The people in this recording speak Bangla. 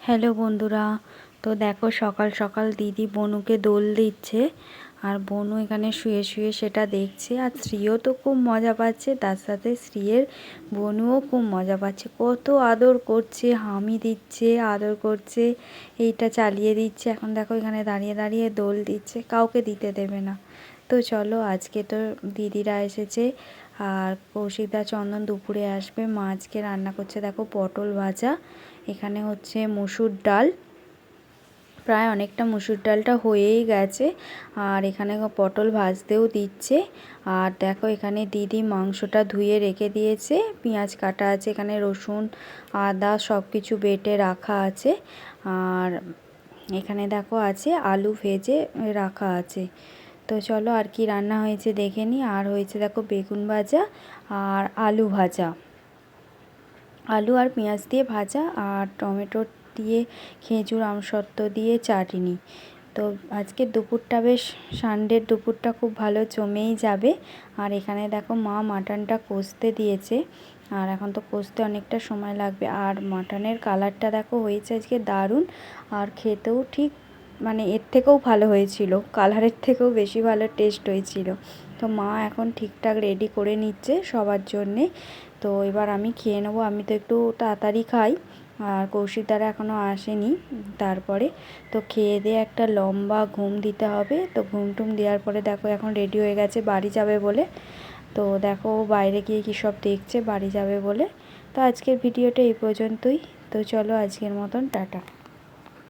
হ্যালো বন্ধুরা, তো দেখো সকাল সকাল দিদি বনুকে দোল দিচ্ছে আর বনু এখানে শুয়ে শুয়ে সেটা দেখছে আর শ্রীও তো খুব মজা পাচ্ছে, তার সাথে শ্রীয়ের বনুও খুব মজা পাচ্ছে। কত আদর করছে, হামি দিচ্ছে, আদর করছে, এইটা চালিয়ে দিচ্ছে। এখন দেখো এখানে দাঁড়িয়ে দাঁড়িয়ে দোল দিচ্ছে, কাউকে দিতে দেবে না। তো চলো, আজকে তো দিদিরা এসেছে আর কৌশিকদা চন্দন দুপুরে আসবে। মা আজকে রান্না করছে, দেখো, পটল ভাজা, এখানে হচ্ছে মুসুর ডাল। প্রায় অনেকটা মুসুর ডালটা হয়েই গেছে আর এখানে পটল ভাজতেও দিচ্ছে। আর দেখো, এখানে দিদি মাংসটা ধুয়ে রেখে দিয়েছে। পেঁয়াজ কাটা আছে, এখানে রসুন, আদা সব কিছু বেটে রাখা আছে। আর এখানে দেখো, আছে আলু ভেজে রাখা আছে। তো চলো আর কি রান্না হয়েছে দেখে নিই। আর হয়েছে দেখো বেগুন ভাজা আর আলু ভাজা। আলু আর পেঁয়াজ দিয়ে ভাজা আর টমেটো দিয়ে খেজুর আমসত্ত্ব দিয়ে চাটনি। তো আজকে দুপুরটা বেশ, সানডের দুপুরটা খুব ভালো জমেই যাবে। আর এখানে দেখো মা মাটনটা কষতে দিয়েছে। আর এখন তো কষতে অনেকটা সময় লাগবে। আর মাটনের কালারটা দেখো হয়েছে আজকে দারুণ। আর খেতেও ঠিক মানে এর থেকেও ভালো হয়েছিল। কালারের থেকেও বেশি ভালো টেস্ট হয়েছিল। তো মা এখন ঠিকঠাক রেডি করে নিচ্ছে সবার জন্যে। তো এবার আমি খেয়ে নেব। আমি তো একটু তাড়াতাড়ি খাই। আর কৌশিক দ্বারা এখনও আসেনি তারপরে। তো খেয়ে দিয়ে একটা লম্বা ঘুম দিতে হবে। তো ঘুম টুম দেওয়ার পরে দেখো এখন রেডি হয়ে গেছে, বাড়ি যাবে বলে। তো দেখো বাইরে গিয়ে কী সব দেখছে, বাড়ি যাবে বলে। তো আজকের ভিডিওটা এই পর্যন্তই। তো চলো আজকের মতন, টাটা।